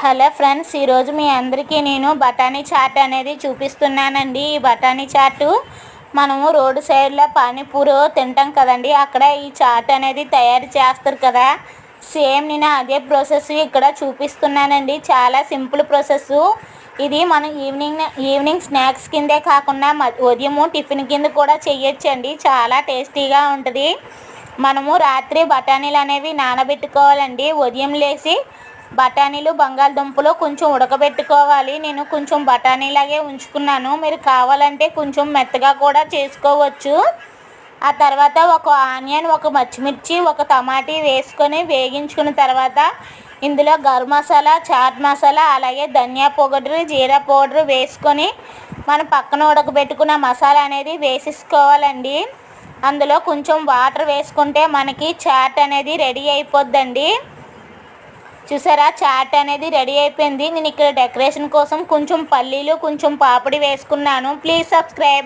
Hello friends ఈరోజు మీ అందరికీ నేను బఠానీ చాట్ అనేది చూపిస్తున్నానండి. ఈ బఠానీ చాటు మనము రోడ్డు సైడ్లో పానీపూరి తింటాం కదండి. అక్కడ ఈ చాట్ అనేది తయారు చేస్తారు కదా. సేమ్ నేను అదే ప్రాసెస్ ఇక్కడ చూపిస్తున్నానండి. చాలా సింపుల్ ప్రాసెస్. ఇది మనం ఈవినింగ్ ఈవినింగ్ స్నాక్స్ కిందే కాకుండా ఉదయము టిఫిన్ కింద కూడా చేయొచ్చండి చాలా టేస్టీగా ఉంటుంది. మనము రాత్రి బఠానీలు అనేవి నానబెట్టుకోవాలండి. ఉదయం లేచి బఠానీలు బంగాళదుంపలు కొంచెం ఉడకబెట్టుకోవాలి. నేను కొంచెం బఠానీలాగే ఉంచుకున్నాను. మీరు కావాలంటే కొంచెం మెత్తగా కూడా చేసుకోవచ్చు. ఆ తర్వాత ఒక ఆనియన్ ఒక పచ్చిమిర్చి ఒక టమాటీ వేసుకొని వేగించుకున్న తర్వాత ఇందులో గరం మసాలా చాట్ మసాలా అలాగే ధనియా పౌడర్ జీరా పౌడర్ వేసుకొని మనం పక్కన ఉడకబెట్టుకున్న మసాలా అనేది వేసేసుకోవాలండి. అందులో కొంచెం వాటర్ వేసుకుంటే మనకి చాట్ అనేది రెడీ అయిపోద్దండి. చూసారా? చాట్ అనేది రెడీ అయిపోయింది. నేను ఇక్కడ డెకరేషన్ కోసం కొంచెం పల్లీలు కొంచెం పాపిడి వేసుకున్నాను. Please subscribe.